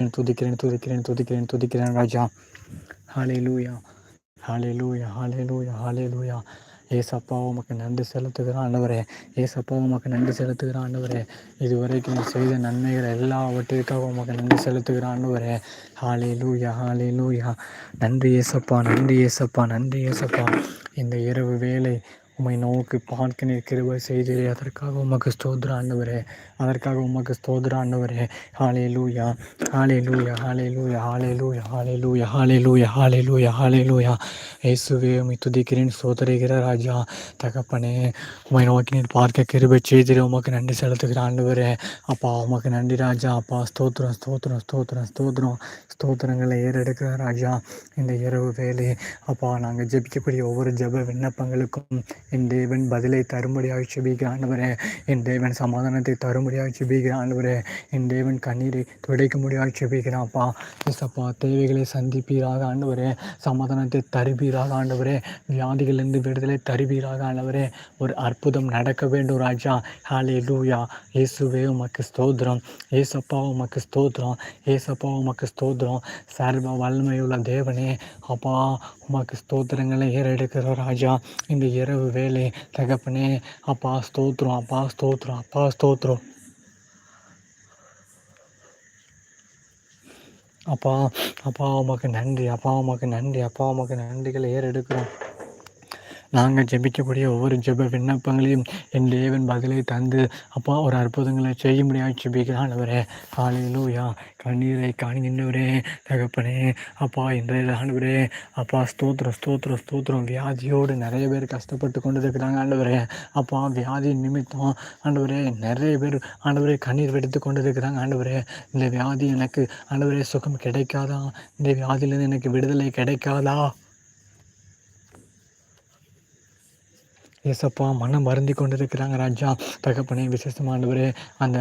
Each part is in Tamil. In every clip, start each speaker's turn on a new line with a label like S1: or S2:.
S1: துதிக்கிறேன் துதிக்கிறேன் துதிக்கிறேன் துதிக்கிறேன் ராஜா ஹாலே லூயா ஹாலே லூயா ஹாலே லூயா ஹாலே லூயா ஏசப்பா உமக்கு நன்றி செலுத்துகிறான் ஆண்டவரே ஏசப்பா உமக்கு நன்றி செலுத்துகிறான் ஆண்டவரே இதுவரைக்கும் நீ செய்த நன்மைகள் எல்லாவற்றிற்காக உமக்கு நன்றி செலுத்துகிறான் ஆண்டவரே ஹாலே லூயா ஹாலே லூயா நன்றி ஏசப்பா நன்றி ஏசப்பா நன்றி ஏசப்பா இந்த இரவு வேலை உம்மை நோக்கி பார்க்க நீர் கிருபை செய்தீரே. அதற்காக உமக்கு ஸ்தோத்திர ஆண்டவரே. அதற்காக உமக்கு ஸ்தோத்திர ஆண்டவரே. ஹாலே லூயா ஹாலே லூயா ஹாலே லூயா ஹாலே லூயா ஹாலே லூயா ஹாலே லூயா ஹாலே லூயா ஹாலே லூயா இயேசுவே உம்மை துதிக்கிறேன் சோதரிகிற ராஜா. தகப்பனே உம்மை நோக்கி நீர் பார்க்க கிருபை செய்தீரே. உமக்கு நன்றி செலுத்துகிற ஆண்டவரே. அப்பா உமக்கு நன்றி ராஜா. அப்பா ஸ்தோத்திரம் ஸ்தோத்திரம் ஸ்தோத்திரம் ஸ்தோத்திரம். ஸ்தோத்திரங்களை ஏறெடுக்கிற ராஜா. இந்த இரவு வேலை அப்பா நாங்கள் ஜெபிக்கக்கூடிய ஒவ்வொரு ஜெப விண்ணப்பங்களுக்கும் என் தேவன் பதிலை தரும்படியாக செபிக்கிற ஆண்டவரே என் தேவன் சமாதானத்தை தரும்படியாக செபிக்கிற ஆண்டவரே என் தேவன் கண்ணீரை துடைக்கும்படியாக செபிக்கிறான் அப்பா எஸ்அப்பா தேவைகளை சந்திப்பீராக ஆண்டவரே சமாதானத்தை தருவீராக ஆண்டவரே வியாதிகளிலிருந்து விடுதலை தருவீராக ஆண்டவரே ஒரு அற்புதம் நடக்க வேண்டும் ராஜா. ஹாலே லூயா இயேசுவே உமக்கு ஸ்தோத்திரம். ஏசப்பா உமக்கு ஸ்தோத்திரம். ஏசப்பா உமக்கு ஸ்தோத்திரம். சர்வ வல்லமையுள்ள தேவனே அப்பா உமாக்கு ஸ்தோத்திரங்களை ஏறெடுக்கிற ராஜா இந்த இரவு வேலை தகப்பனே அப்பா ஸ்தோத்திரம் அப்பா ஸ்தோத்திரம் அப்பா ஸ்தோத்திரம். அப்பா அப்பா உமக்கு நன்றி அப்பா உமக்கு நன்றி அப்பா உமக்கு நன்றிகளை ஏறெடுக்கிறோம். நாங்கள் ஜெபிக்கக்கூடிய ஒவ்வொரு ஜெப விண்ணப்பங்களையும் என் தேவன் பதிலை தந்து அப்பா ஒரு அற்புதங்களை செய்ய முடியாது ஜெபிக்கிறான் அவரே காலையிலூயா கண்ணீரை காணுகின்றவரே தகப்பனே. அப்பா இன்றைய ஆண்டவரே. அப்பா ஸ்தோத்திரம் ஸ்தோத்திரம் ஸ்தோத்திரம். வியாதியோடு நிறைய பேர் கஷ்டப்பட்டு கொண்டு இருக்கிறாங்க ஆண்டவரே. அப்பா வியாதி நிமித்தம் ஆண்டவரே நிறைய பேர் ஆண்டவரே கண்ணீர் வெடித்து கொண்டு இருக்கிறாங்க ஆண்டவரே. இந்த வியாதி எனக்கு ஆண்டவரே சுகம் கிடைக்காதா? இந்த வியாதியிலேருந்து எனக்கு விடுதலை கிடைக்காதா? ஏசப்பா மனம் வருந்தி கொண்டிருக்கிறாங்க ராஜா. தகப்பனே விசேஷமானவர் அந்த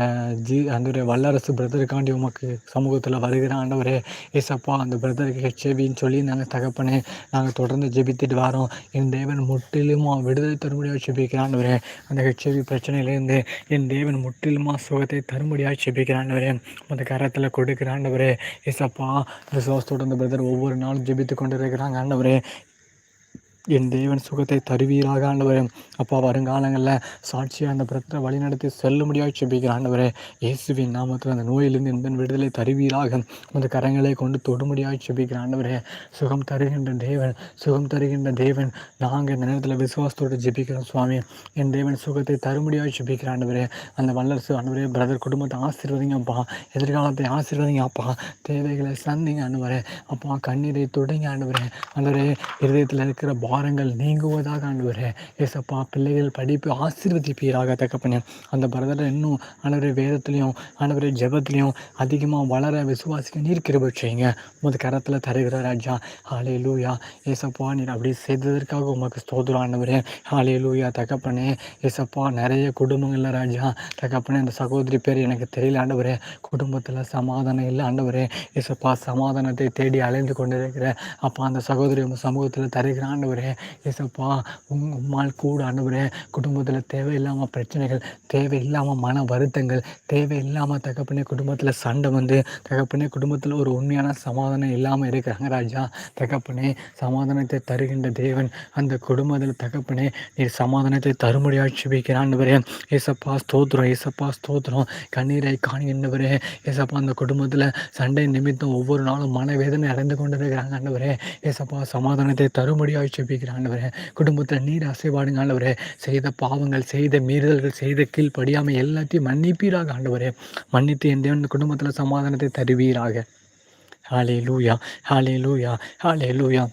S1: ஜி அந்த வல்லரசு பிரதருக்காண்டி உமக்கு சமூகத்தில் வருகிற ஆண்டவர் ஏசப்பா அந்த பிரதருக்கு ஹெச்ஏவின்னு சொல்லி நாங்கள் தகப்பனே நாங்கள் தொடர்ந்து ஜெபித்துட்டு வரோம். என் தேவன் முற்றிலுமா விடுதலை தரும்படியாக ஜெபிக்கிற அந்த ஹெச்ஏவி பிரச்சனையிலேருந்து என் தேவன் முற்றிலுமா சுகத்தை தரும்படியாக ஜெபிக்கிற அந்த கரத்தில் கொடுக்கிறாண்டவர் ஏசப்பா விசுவாசத்தோட அந்த பிரதர் ஒவ்வொரு நாளும் ஜெபித்து கொண்டு இருக்கிறாங்க ஆண்டவரே. என் தேவன் சுகத்தை தருவீராக ஆண்டவரே. அப்பா வருங்காலங்களில் சாட்சியாக அந்த பிரச்சனை வழிநடத்தி செல்லும்படியாக செபிக்கிற ஆண்டவரே. இயேசுவின் நாமத்தில் அந்த நோயிலிருந்து எந்த விடுதலை தருவீராக அந்த கரங்களை கொண்டு தொடுமுடியாக செபிக்கிற ஆண்டவரே. சுகம் தருகின்ற தேவன் சுகம் தருகின்ற தேவன். நாங்கள் இந்த நேரத்தில் விசுவாசத்தோடு ஜெபிக்கிறோம் சுவாமி. என் தேவன் சுகத்தை தருமுடியாக ஜெபிக்கிற ஆண்டவரே. அந்த வல்லரசு ஆண்டவரே பிரதர் குடும்பத்தை ஆசீர்வதிங்கப்பா எதிர்காலத்தை ஆசீர்வதிங்க அப்பா. தேவைகளை சந்திங்க ஆண்டவரே. அப்பா கண்ணீரை தொடங்க ஆண்டவரே. ஆண்டவரே இருதயத்தில் இருக்கிற பா பாரங்கள் நீங்குவதாக ஆண்டவரே. ஏசப்பா பிள்ளைகள் படிப்பு ஆசீர்வதிப்பீராக தகப்பனே. அந்த பிரதரை இன்னும் ஆண்டவரே வேதத்துலேயும் ஆண்டவரே ஜெபத்துலேயும் அதிகமாக வளர விசுவாசிக்க நீர் கிருபை செய்யுங்க. உமது கரத்தில் தருகிற ராஜா. ஹாலே லூயா ஏசப்பா நீர் அப்படி செய்ததற்காக உமக்கு ஸ்தோத்திரம் ஆண்டவரே. ஹாலே லூயா தகப்பனே ஏசப்பா நிறைய குடும்பங்களில் ராஜா. தகப்பனே அந்த சகோதரி பேர் எனக்கு தெரியல ஆண்டவரே. குடும்பத்தில் சமாதானம் இல்லை ஆண்டவரே. ஏசப்பா சமாதானத்தை தேடி அலைந்து கொண்டிருக்கிற அப்பா அந்த சகோதரி உங்கள் சமூகத்தில் தருகிற ஆண்டவரே. ஏசப்பா உங்கள் உம்மால் கூட அனுப்புகிறேன் குடும்பத்தில் தேவையில்லாமல் பிரச்சனைகள் தேவையில்லாமல் மன வருத்தங்கள் தேவையில்லாமல் தகப்பனே குடும்பத்தில் சண்டை வந்து தகப்பனே குடும்பத்தில் ஒரு உண்மையான சமாதானம் இல்லாமல் இருக்கிறாங்க ராஜா. தகப்பனே சமாதானத்தை தருகின்ற தேவன் அந்த குடும்பத்தில் தகப்பனே நீர் சமாதானத்தை தருமுடியாக சுபிக்கிறான் ஆண்டவரே ஏசப்பா ஸ்தோத்திரம் ஏசப்பா ஸ்தோத்திரம். கண்ணீரை காணுகின்றவரே ஏசப்பா அந்த குடும்பத்தில் சண்டை நிமித்தம் ஒவ்வொரு நாளும் மனவேதனை அடைந்து கொண்டு இருக்கிறாங்க ஆண்டவரே ஏசப்பா சமாதானத்தை தரும்படியாக செபிக்கிற ஆண்டவரே. குடும்பத்தில் நீர் அசைபாடுங்க ஆண்டவரே. செய்த பாவங்கள் செய்த மீறுதல்கள் செய்த கீழ்ப்படியாமல் எல்லாத்தையும் மன்னிப்பீராக ஆண்டவரே. மன்னித்து என் தேவன் குடும்பத்தில் சமாதானத்தை தருவீராக. ஹாலே லூயா ஹாலே லூயா ஹாலே லூயா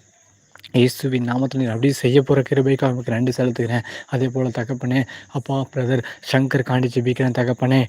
S1: இயேசுவின் நாமத்தில் நீர் அப்படியே செய்ய போகிற கிருபைக்கு அவனுக்கு நன்றி செலுத்துகிறேன். அதே போல் தகப்பனே அப்பா பிரதர் சங்கர் காண்டி ஜெபிக்கிறேன் தகப்பனே.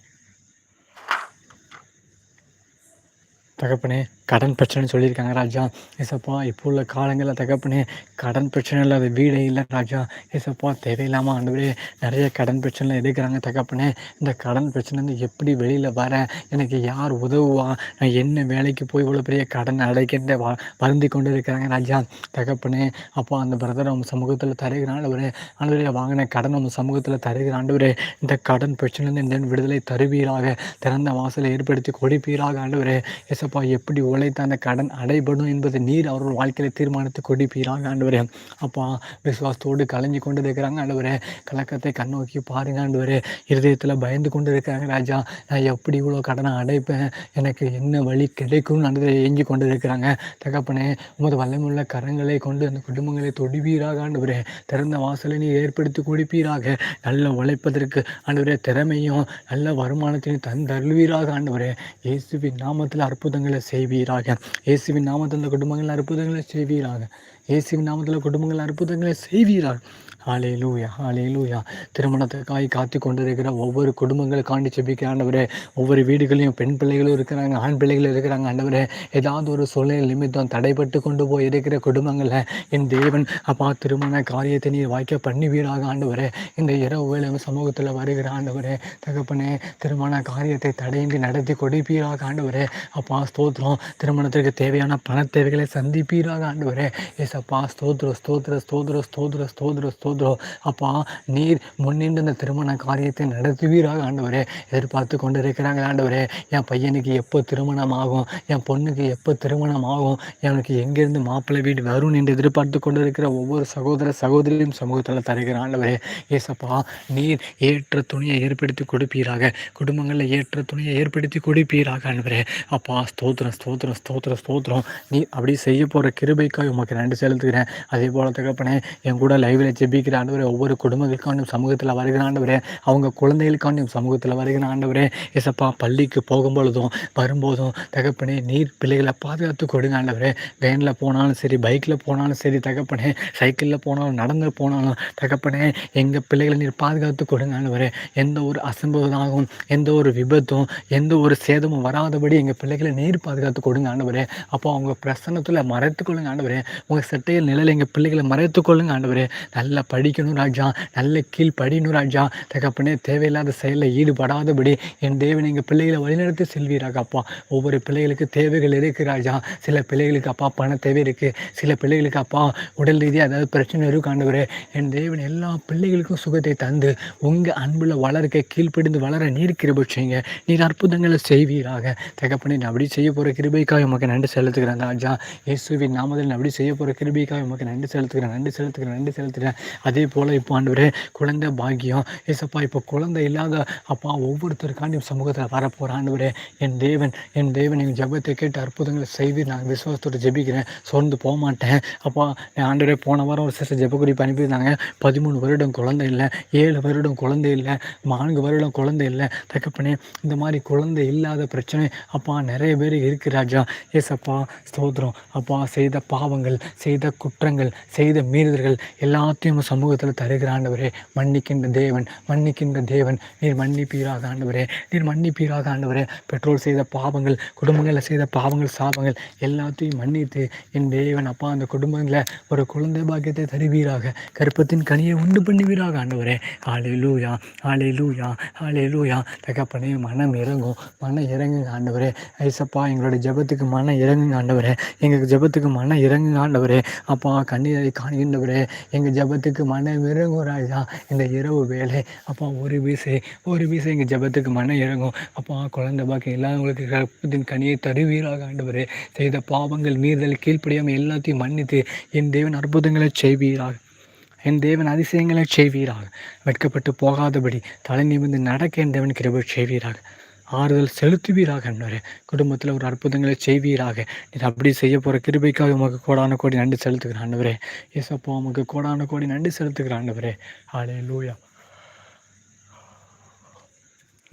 S1: தகப்பனே கடன் பிரச்சனைன்னு சொல்லியிருக்காங்க ராஜா. ஏசப்பா இப்போ உள்ள காலங்களில் தகப்பனே கடன் பிரச்சனை இல்லாத வீடே இல்லை ராஜா. ஏசப்பா தேவையில்லாமல் ஆண்டவரே நிறைய கடன் பிரச்சனை இருக்கிறாங்க தகப்பனே. இந்த கடன் பிரச்சனை எப்படி வெளியில் வர? எனக்கு யார் உதவுவா? நான் என்ன வேலைக்கு போய் இவ்வளோ பெரிய கடன் அடைக்கின்ற வ வருந்தி கொண்டு இருக்கிறாங்க ராஜா. தகப்பனே அப்போ அந்த பிரதர் அவங்க சமூகத்தில் தருகிறான் ஆண்டவரே. ஆண்டவரே வாங்கின கடன் நம்ம சமூகத்தில் தருகிறான் ஆண்டவரே. இந்த கடன் பிரச்சனைலேருந்து இந்த விடுதலை தருவீராக. திறந்த வாசலை ஏற்படுத்தி கொடுப்பீராக ஆண்டவரே. ஏசப்பா எப்படி உழைத்த அந்த கடன் அடைபடும் என்பதை நீர் அவர்கள் வாழ்க்கையில் தீர்மானித்து கொடுப்பீராக ஆண்டவரே. அப்பா விசுவாசத்தோடு கலைஞ்சு கொண்டு இருக்கிறாங்க ஆண்டவரே. கலக்கத்தை கண்ணோக்கி பாருங்க ஆண்டவரே. இருதயத்தில் பயந்து கொண்டு இருக்கிறாங்க ராஜா. நான் எப்படி இவ்வளோ கடனை அடைப்பேன்? எனக்கு என்ன வழி கிடைக்கும்னு ஆண்டவரை ஏஞ்சி கொண்டு இருக்கிறாங்க தகப்பனே உமது வல்லமுள்ள கரங்களை கொண்டு அந்த குடும்பங்களை தொடுவீராக ஆண்டவரே. திறந்த வாசலை நீ ஏற்படுத்தி கொடுப்பீராக. நல்ல உழைப்பதற்கு ஆண்டவரே திறமையும் நல்ல வருமானத்தையும் தந்தருள்வீராக ஆண்டவரே. இயேசுவின் நாமத்தில் அற்புதங்களை செய்வீர் செய்வீராக. இயேசுவின் நாமத்தில் குடும்பங்கள் அற்புதங்களை செய்வீராக. இயேசுவின் நாமத்தில் குடும்பங்கள் அற்புதங்களை செய்வீராக. ஹாலே லூயா ஹாலே லூயா திருமணத்துக்காய் காத்து கொண்டிருக்கிற ஒவ்வொரு குடும்பங்களுக்காண்டி செபிக்க ஆண்டவரே ஒவ்வொரு வீடுகளையும் பெண் பிள்ளைகளும் இருக்கிறாங்க ஆண் பிள்ளைகளும் இருக்கிறாங்க. ஆண்டவரே ஏதாவது ஒரு சூழ்நிலை நிமித்தம் தடைப்பட்டு கொண்டு போய் இருக்கிற குடும்பங்களில் என் தேவன் அப்பா திருமண காரியத்தை நீர் வாய்க்க பண்ணி வீடாக ஆண்டவரே. இந்த இரவு வேலை சமூகத்தில் வருகிற ஆண்டவரே தகப்பனே திருமண காரியத்தை தடையின்றி நடத்தி கொடுப்பீராக ஆண்டவரே. அப்பா ஸ்தோத்திரம். திருமணத்திற்கு தேவையான பண தேவைகளை சந்திப்பீராக ஆண்டவரே. ஏசப்பா ஸ்தோத்ர ஸ்தோத்ர ஸ்தோத்ர ஸ்தோத்ர ஸ்தோத்ர ஸ்தோத்ரோ அப்பா நீர் முன்னின்று இந்த திருமண காரியத்தை நடத்துவீராக ஆண்டவரே. எதிர்பார்த்து கொண்டு இருக்கிறாங்க ஆண்டவரே. என் பையனுக்கு எப்போ திருமணம் ஆகும்? என் பொண்ணுக்கு எப்போ திருமணம் ஆகும்? எனக்கு எங்கேருந்து மாப்பிள்ளை வீடு வரும் என்று எதிர்பார்த்து கொண்டு இருக்கிற ஒவ்வொரு சகோதர சகோதரியும் சமூகத்தில் தருகிற ஆண்டவரே. ஏசப்பா நீர் ஏற்ற துணியை ஏற்படுத்தி கொடுப்பீராக. குடும்பங்களில் ஏற்ற துணியை ஏற்படுத்தி கொடுப்பீராக ஆண்டவரே. அப்பா ஸ்தோத்திரம் ஸ்தோத்திரம் ஸ்தோத்திரம் ஸ்தோத்திரம். நீ அப்படி செய்ய போகிற கிருபைக்காக உமக்கு நன்றி செலுத்துகிறேன். அதே போல தகப்பனே என் கூட லைவில் ஜெபிக்கிற ஆண்டவரே ஒவ்வொரு குடும்பங்களுக்காண்டும் சமூகத்தில் வருகிற ஆண்டவரே அவங்க குழந்தைகளுக்காண்டும் சமூகத்தில் வருகிற ஆண்டவரே எசப்பா பள்ளிக்கு போகும்பொழுதும் வரும்போதும் தகப்பனே நீர் பிள்ளைகளை பாதுகாத்து கொடுங்க ஆண்டவரே. வேனில் போனாலும் சரி பைக்கில் போனாலும் சரி தகப்பனே சைக்கிளில் போனாலும் நடந்து போனாலும் தகப்பனே எங்கள் பிள்ளைகளை நீர் பாதுகாத்து கொடுங்க ஆண்டவரே. எந்த ஒரு அசம்பவதாகவும் எந்த ஒரு விபத்தும் எந்த ஒரு சேதமும் வராதபடி எங்கள் பிள்ளைகளை நீர் பாதுகாத்து கொடுங்க ஆண்டவரே. அப்போ அவங்க பிரசன்னத்தில் மறைத்துக்கொள்ளுங்க ஆண்டவரே. உங்கள் சட்டையில் நிழல் எங்கள் பிள்ளைகளை மறைத்து கொள்ளுங்க ஆண்டவரே. நல்ல படிக்கணும் ராஜா. நல்ல கீழ் படிக்கணும் ராஜா. தகப்பனே தேவையில்லாத செயலில் ஈடுபடாதபடி என் தேவன் எங்கள் பிள்ளைகளை வழிநடத்தி செல்வீராக அப்பா. ஒவ்வொரு பிள்ளைகளுக்கு தேவைகள் இருக்குது ராஜா. சில பிள்ளைகளுக்கு அப்பா பண தேவை இருக்குது சில பிள்ளைகளுக்கு அப்பா உடல் ரீதியாக ஏதாவது பிரச்சனை இருக்கும் என் தேவன் எல்லா பிள்ளைகளுக்கும் சுகத்தை தந்து உங்கள் அன்பில் வளர்க்க கீழ்ப்படிந்து வளர நீர் கிருபை செய்யுங்க. நீர் அற்புதங்களை செய்வீராக. தகப்பனே நான் அப்படி செய்ய போகிற கிருபைக்காக உமக்கு நன்றி செலுத்துக்கிறேன் ராஜா. இயேசுவின் நாமதில் நான் அப்படி செய்ய போகிற கிருபைக்காக உமக்கு நன்றி செலுத்துகிறேன் நன்றி செலுத்துக்கிறேன் நன்றி செலுத்துகிறேன். அதே போல் இப்போ ஆண்டவரே குழந்தை பாக்கியம். ஏசப்பா இப்போ குழந்தை இல்லாத அப்பா ஒவ்வொருத்தருக்காண்டி சமூகத்தில் வரப்போகிற ஆண்டவரே என் தேவன் என் தேவன் எங்கள் ஜபத்தை கேட்டு அற்புதங்களை செய்து நான் விசுவாசத்தோடு ஜெபிக்கிறேன். சோர்ந்து போக மாட்டேன் அப்பா என் ஆண்டவரே போன வாரம் ஒரு சிஸ்டர் ஜெப அனுப்பியிருந்தாங்க. பதிமூணு வருடம் குழந்தை இல்லை ஏழு வருடம் குழந்தை இல்லை நான்கு வருடம் குழந்தை இல்லை. தகப்பனே இந்த மாதிரி குழந்தை இல்லாத பிரச்சனை அப்பா நிறைய பேர் இருக்கு ராஜா. ஏசப்பா ஸ்தோத்திரம். அப்பா செய்த பாவங்கள் செய்த குற்றங்கள் செய்த மீறுதல்கள் எல்லாத்தையும் சமூகத்தில் தருகிற ஆண்டவரே மன்னிக்கின்ற தேவன் மன்னிக்கின்ற தேவன். நீர் மன்னிப்பீராக ஆண்டவரே நீர் மன்னிப்பீராக ஆண்டவரே. பெற்றோர் செய்த பாவங்கள் குடும்பங்களில் செய்த பாவங்கள் சாபங்கள் எல்லாத்தையும் மன்னித்து என் தேவன் அப்பா அந்த குடும்பங்களில் ஒரு குழந்தை பாக்கியத்தை தருவீராக. கருப்பத்தின் கனியை உண்டு பண்ணுவீராக ஆண்டவரே. ஆளே லூயா ஆளே லூயா ஆளே லூயா தகப்பனே மனம் இறங்கும் மனம் இறங்குங்க ஆண்டவரே. ஐசப்பா எங்களோட ஜெபத்துக்கு மனம் இறங்குங்க ஆண்டவரே. எங்கள் ஜெபத்துக்கு மனம் இறங்குங்க ஆண்டவரே. அப்பா கண்ணீரை காணுகின்றவரே. எங்கள் ஜெபத்துக்கு மனம் இறங்கும் ராஜா. இந்த இரவு வேலை. அப்பா ஒரு வீசை ஒரு வீசை எங்கள் ஜெபத்துக்கு மனம் இறங்கும். அப்பா குழந்தை பாக்கி இல்லாதவங்களுக்கு கற்பத்தின் கனியை தருவீராக ஆண்டவரே. செய்த பாவங்கள் மீறுதல் கீழ்ப்படியாமல் எல்லாத்தையும் மன்னித்து என் தேவன் அற்புதங்களை செய்வீராக. என் தேவன் அதிசயங்களை செய்வீராக. வெட்கப்பட்டு போகாதபடி தலை நிமிர்ந்து நடக்க என் தேவன் கிருபை செய்வீராக. ஆறுதல் செலுத்துவீராக என்னவரே குடும்பத்தில் ஒரு அற்புதங்களை செய்வீராக. நீர் அப்படி செய்ய போகிற கிருபைக்காக உமக்கு கோடான கோடி நன்றி செலுத்துகிற ஆண்டவரே ஏசப்பா உமக்கு கோடான கோடி நன்றி செலுத்துகிற ஆண்டவரே ஆலே லூயா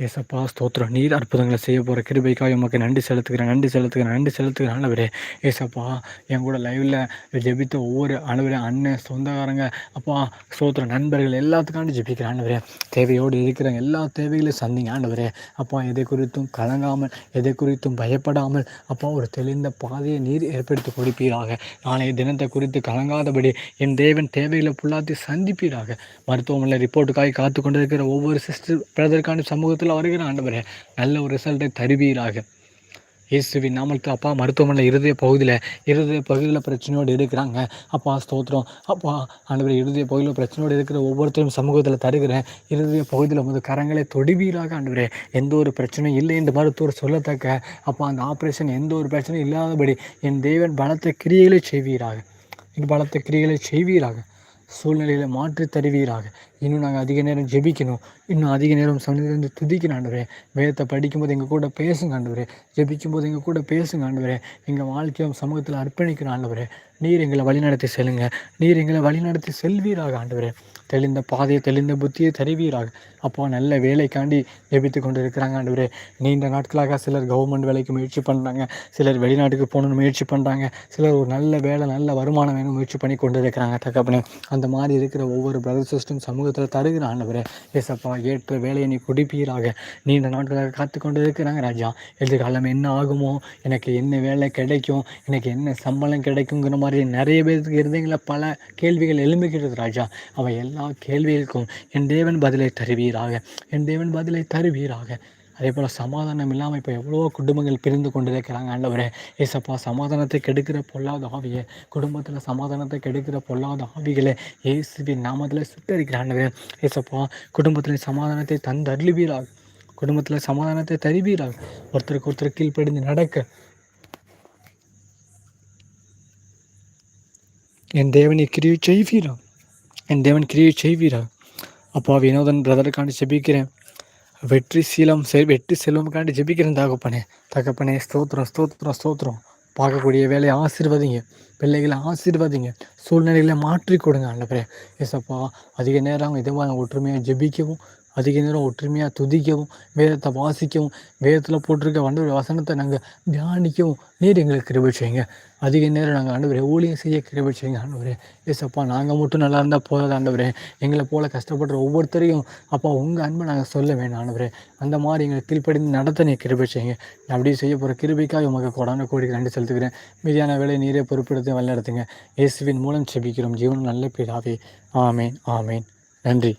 S1: ஏசப்பா ஸ்தோத்திரம். நீர் அற்புதங்களை செய்ய போகிற கிருபைக்காக உமக்கு நன்றி செலுத்துக்கிறேன் நன்றி செலுத்துக்கிறேன் நன்றி செலுத்துக்கிறேன் ஆண்டவரே ஏசப்பா என் கூட லைவில் ஜெபித்த ஒவ்வொரு ஆண்டவரே அண்ணன் சொந்தக்காரங்க அப்பா ஸ்தோத்திரம் நண்பர்கள் எல்லாத்துக்காண்டி ஜெபிக்கிறேன். ஆண்டவரே தேவையோடு இருக்கிற எல்லா தேவைகளையும் சந்திங்க. ஆண்டவரே அப்பா எதை குறித்தும் கலங்காமல் எதை குறித்தும் பயப்படாமல் அப்பா ஒரு தெளிந்த பாதையை நீர் ஏற்படுத்தி கொடுப்பீராக. நாளைய தினத்தை குறித்து கலங்காதபடி என் தேவன் தேவைகளை புல்லாத்தி சந்திப்பீராக. மருத்துவமனை ரிப்போர்ட்டுக்காக காத்து கொண்டிருக்கிற ஒவ்வொரு சிஸ்டர் பிரதருக்கான சமூகத்தில் நாமத்தில் வருகிற ஆண்டவரே நல்ல ஒரு ரிசல்ட்டை தருவீராக. இயேசுவின் நாமத்தில் அப்பா மருத்துவமனையில் இருதய பகுதியில் இருதய பகுதியில் பிரச்சனையோடு இருக்கிறாங்க. அப்பா ஸ்தோத்திரம். அப்பா ஆண்டவர் இருதய பகுதியில் பிரச்சனையோடு இருக்கிற ஒவ்வொருத்தரும் சமூகத்தில் தருகிறேன். இருதய பகுதியில் முதல் கரங்களை தொடுவீராக ஆண்டவரே. எந்த ஒரு பிரச்சனையும் இல்லை என்று மருத்துவர் சொல்லத்தக்க அப்பா அந்த ஆப்ரேஷன் எந்த ஒரு பிரச்சனையும் இல்லாதபடி என் தேவன் பலத்த கிரியைகளை செய்வீராக. என் பலத்த கிரியைகளை செய்வீராக. சூழ்நிலையில் மாற்றி தருவீராக. இன்னும் நாங்கள் அதிக நேரம் ஜெபிக்கணும். இன்னும் அதிக நேரம் சன்னிதிலிருந்து துதிக்கணும் ஆண்டவரே. வேதத்தை படிக்கும்போது எங்கள் கூட பேசுங்க ஆண்டவரே. ஜெபிக்கும்போது எங்கள் கூட பேசுங்க ஆண்டவரே. எங்கள் வாழ்க்கையும் சமூகத்தில் அர்ப்பணிக்கணும் ஆண்டவரே. நீர் எங்களை வழிநடத்தி செல்லுங்க. நீர் எங்களை வழிநடத்தி செல்வீராக ஆண்டவரே. தெளிந்த பாதையை தெளிந்த புத்தியை தருவீராக. அப்போ நல்ல வேலைக்காண்டி ஜெபித்து கொண்டு இருக்கிறாங்க ஆண்டவரே. நீண்ட நாட்களாக சிலர் கவர்மெண்ட் வேலைக்கு முயற்சி பண்ணுறாங்க சிலர் வெளிநாட்டுக்கு போகணுன்னு முயற்சி பண்ணுறாங்க சிலர் ஒரு நல்ல வேலை நல்ல வருமானம் வேணும் முயற்சி பண்ணி கொண்டு இருக்கிறாங்க தக்கப்பனே அந்த மாதிரி இருக்கிற ஒவ்வொரு பிரதர் சிஸ்டம் சமூகத்தில் தருகிற ஆண்டவரே. ஏசப்பா ஏற்ற வேலையை நீ குடிப்பீராக. நீண்ட நாட்களாக காத்து கொண்டு இருக்கிறாங்க ராஜா. எதிர்காலம் என்ன ஆகுமோ? எனக்கு என்ன வேலை கிடைக்கும்? எனக்கு என்ன சம்பளம் கிடைக்குங்கிற மாதிரி நிறைய பேருக்கு இருந்தீங்களா? பல கேள்விகள் எழும்புகிறது ராஜா. அவள் எல்லா கேள்விகளுக்கும் என் தேவன் பதிலை தருவீராக. என் தேவன் பதிலை தருவீராக. அதே போல் சமாதானம் இல்லாமல் இப்போ எவ்வளோ குடும்பங்கள் பிரிந்து கொண்டு இருக்கிறாங்க ஆண்டவரே. ஏசப்பா சமாதானத்தை கெடுக்கிற பொல்லாத ஆவியை. குடும்பத்தில் சமாதானத்தை கெடுக்கிற பொல்லாத ஆவிகளை ஏசுவின் நாமத்தில் சுட்டரிக்கிற ஆண்டவரே. ஏசப்பா குடும்பத்தில் சமாதானத்தை தந்தருளுவீராக குடும்பத்தில் சமாதானத்தை தருவீராக. ஒருத்தருக்கு ஒருத்தர் கீழ்ப்படிந்து நடக்க. என் தேவனை கிரியை செய்வீரா என் தேவன் கிரியை செய்வீரா அப்பா வினோதன் பிரதருக்காண்டி செபிக்கிறேன். வெற்றி சீலம் செ வெற்றி செல்வம்காண்டி ஜெபிக்கிறேன் தகப்பனே. தகப்பனே ஸ்தோத்திரம் ஸ்தோத்திரம் ஸ்தோத்திரம். பார்க்கக்கூடிய வேலையை ஆசீர்வதிங்க. பிள்ளைகளை ஆசீர்வதிங்க. சூழ்நிலைகளை மாற்றி கொடுங்க ஆண்டவரே. ஏசப்பா அதிக நேரம் இதுவாக ஒற்றுமையாக ஜெபிக்கவும் அதிக நேரம் ஒற்றுமையாக துதிக்கவும் வேதத்தை வாசிக்கவும் வேதத்தில் போட்டிருக்க வண்டவர் வசனத்தை நாங்கள் தியானிக்கவும் நீர் எங்களுக்கு கிருபை செய்யுங்க. அதிக நேரம் நாங்கள் ஆண்டவரே ஊழியம் செய்ய கிருபை செய்யுங்க. ஆண்டவரே ஏசப்பா நாங்கள் மட்டும் நல்லா இருந்தால் போதாது ஆண்டவரே. எங்களை போல் கஷ்டப்படுற ஒவ்வொருத்தரையும் அப்பா உங்கள் அன்பை நாங்கள் சொல்ல வேணும் ஆண்டவரே. அந்த மாதிரி எங்களை கீழ்ப்படிந்து நடத்த நீ கிருபை செய்யுங்க. அப்படியே செய்ய போகிற கிருபைக்காக உமக்கு கொடான கோடிக்கு நன்றி செலுத்துக்கிறேன் மீதியான வேலை நீரே பொறுப்பெடுத்து வழிநடத்துங்க. இயேசுவின் மூலம் செபிக்கிறோம். ஜீவன் நல்ல பிதாவே. ஆமேன் ஆமேன். நன்றி.